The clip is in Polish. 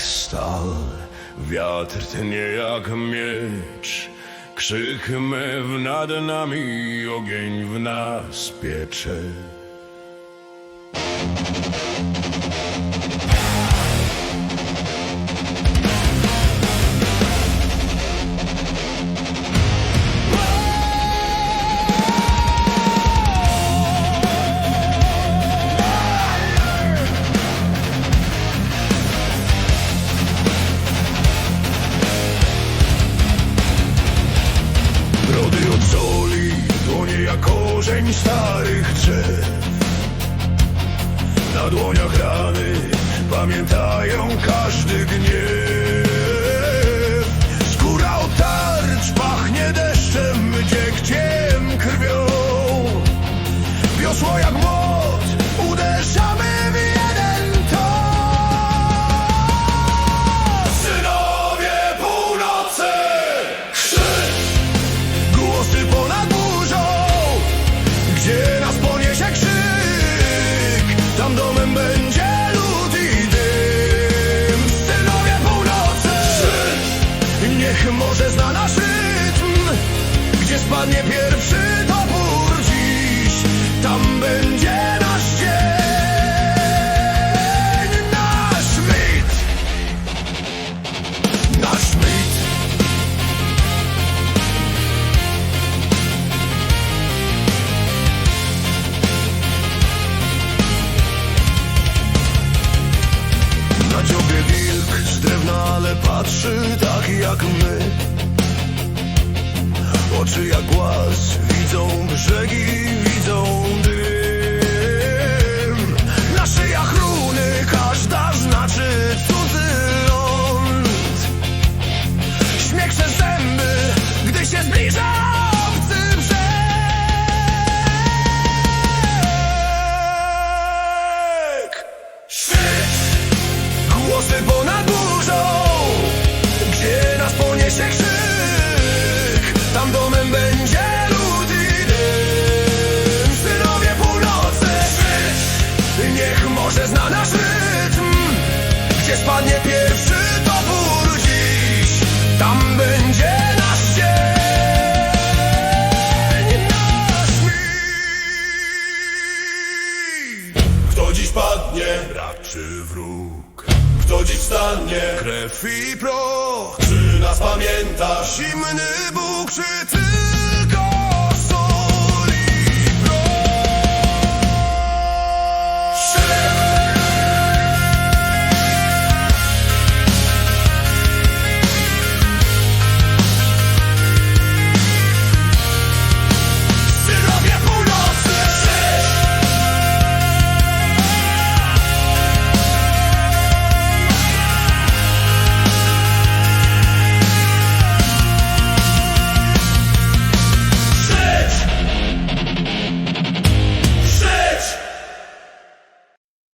stal, wiatr tnie jak miecz. Krzyk mew nad nami, ogień w nas piecze. Jak korzeń starych drzew. Na dłoniach rany pamiętają każdy gniew. Skóra od tarcz pachnie deszczem, dziegciem, krwią. Wiosło jak młot, uderzamy w jeden ton. Synowie północy, krzyk Głosy ponad spadnie pierwszy topór dziś. Tam będzie nasz dzień. Nasz mit. Nasz mit. Na dziobie wilk z drewna, ale patrzy tak jak my Oczy jak głaz, widzą brzegi, widzą dym. Na szyjach runy, każda znaczy cudzy ląd. Śmiech przez zęby, gdy się zbliża obcy brzeg. Szczyt Głosy ponad burzą. Gdzie nas poniesie krzyk Spadnie pierwszy topór dziś Tam będzie nasz dzień Nasz mit Kto dziś padnie, brat czy wróg? Kto dziś wstanie, krew i proch? Czy nas pamięta? Zimny Bóg,